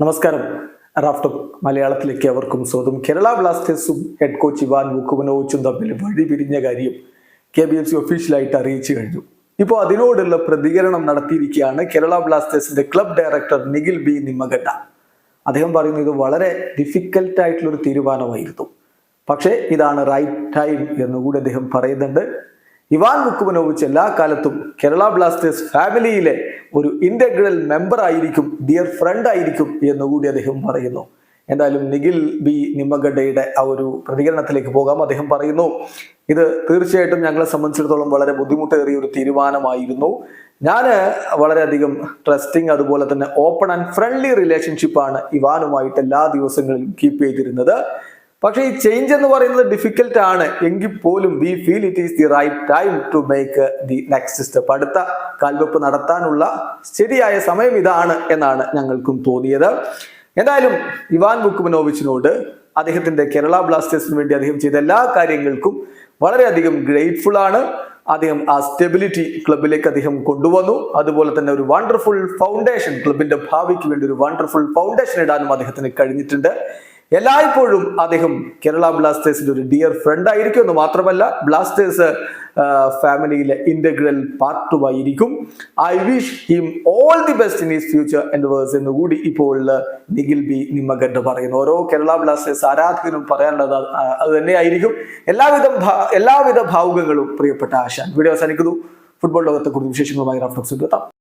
നമസ്കാരം. റാഫ്റ്റോക്ക് മലയാളത്തിലേക്ക് അവർക്കും സ്വാഗതം. കേരള ബ്ലാസ്റ്റേഴ്സും ഹെഡ് കോച്ച് ഇവാൻ വുക്കുമനോവിച്ചും തമ്മിൽ വഴി പിരിഞ്ഞ കാര്യം കെ ബി എഫ് സി ഒഫീഷ്യലായിട്ട് അറിയിച്ചു കഴിഞ്ഞു. ഇപ്പോൾ അതിനോടുള്ള പ്രതികരണം നടത്തിയിരിക്കുകയാണ് കേരള ബ്ലാസ്റ്റേഴ്സിന്റെ club director Nikhil B Nimmagadda അദ്ദേഹം പറയുന്നത് ഇത് വളരെ ഡിഫിക്കൽട്ട് ആയിട്ടുള്ളൊരു തീരുമാനമായിരുന്നു. പക്ഷേ ഇതാണ് റൈറ്റ് ടൈം എന്നുകൂടി അദ്ദേഹം പറയുന്നുണ്ട്. ഇവാൻ വുക്കുമനോവിച്ച് എല്ലാ കാലത്തും കേരള ബ്ലാസ്റ്റേഴ്സ് ഫാമിലിയിലെ ഒരു ഇന്റഗ്രൽ മെമ്പർ ആയിരിക്കും ഡിയർ ഫ്രണ്ട് ആയിരിക്കും എന്നുകൂടി അദ്ദേഹം പറയുന്നു. എന്തായാലും നിഖിൽ ബി നിമ്മഗഡയുടെ ആ ഒരു പ്രതികരണത്തിലേക്ക് പോകാം അദ്ദേഹം പറയുന്നു. ഇത് തീർച്ചയായിട്ടും ഞങ്ങളെ സംബന്ധിച്ചിടത്തോളം വളരെ ബുദ്ധിമുട്ടേറിയ ഒരു തീരുമാനമായിരുന്നു. ഞാൻ വളരെയധികം ട്രസ്റ്റിംഗ് അതുപോലെ തന്നെ ഓപ്പൺ ആൻഡ് ഫ്രണ്ട്ലി റിലേഷൻഷിപ്പാണ് ഇവാനുമായിട്ട് എല്ലാ ദിവസങ്ങളിലും കീപ്പ് ചെയ്തിരുന്നത്. പക്ഷേ ഈ ചേഞ്ച് എന്ന് പറയുന്നത് ഡിഫിക്കൽട്ട് ആണ്. എങ്കിൽ പോലും we feel it is the right time to make the next step അടുത്ത കാൽവെപ്പ് നടത്താനുള്ള ശരിയായ സമയം ഇതാണ് എന്നാണ് ഞങ്ങൾക്കും തോന്നിയത്. എന്തായാലും ഇവാൻ ബുക്കുമനോവിച്ചിനോട് അദ്ദേഹത്തിന്റെ കേരള ബ്ലാസ്റ്റേഴ്സിന് വേണ്ടി അദ്ദേഹം ചെയ്ത എല്ലാ കാര്യങ്ങൾക്കും വളരെയധികം ഗ്രേറ്റ്ഫുൾ ആണ്. അദ്ദേഹം ആ സ്റ്റെബിലിറ്റി ക്ലബിലേക്ക് അദ്ദേഹം കൊണ്ടുവന്നു. അതുപോലെ തന്നെ ഒരു വണ്ടർഫുൾ ഫൗണ്ടേഷൻ ക്ലബിന്റെ ഭാവിക്ക് വേണ്ടി ഒരു വണ്ടർഫുൾ ഫൗണ്ടേഷൻ ഇടാനും അദ്ദേഹത്തിന് കഴിഞ്ഞിട്ടുണ്ട്. എല്ലായ്പ്പോഴും അദ്ദേഹം കേരള ബ്ലാസ്റ്റേഴ്സിന്റെ ഒരു ഡിയർ ഫ്രണ്ട് ആയിരിക്കും എന്ന് മാത്രമല്ല ബ്ലാസ്റ്റേഴ്സ് ഫാമിലിയിലെ integral പാർട്ടുമായിരിക്കും I wish him all the best in his future endeavours എന്ന് കൂടി ഇപ്പോൾ നിഖിൽ ബി നിമ്മഗഡ് പറയുന്നു. ഓരോ കേരള ബ്ലാസ്റ്റേഴ്സ് ആരാധകനും പറയാനുള്ളത് അത് തന്നെയായിരിക്കും. എല്ലാവിധ എല്ലാവിധ ഭാവുകങ്ങളും പ്രിയപ്പെട്ട ആശാൻ. വീഡിയോ അവസാനിക്കുന്നു. ഫുട്ബോൾ ലോകത്തെ കുറിച്ച് വിശേഷങ്ങളുമായി റഫ്ലക്സ് എത്താം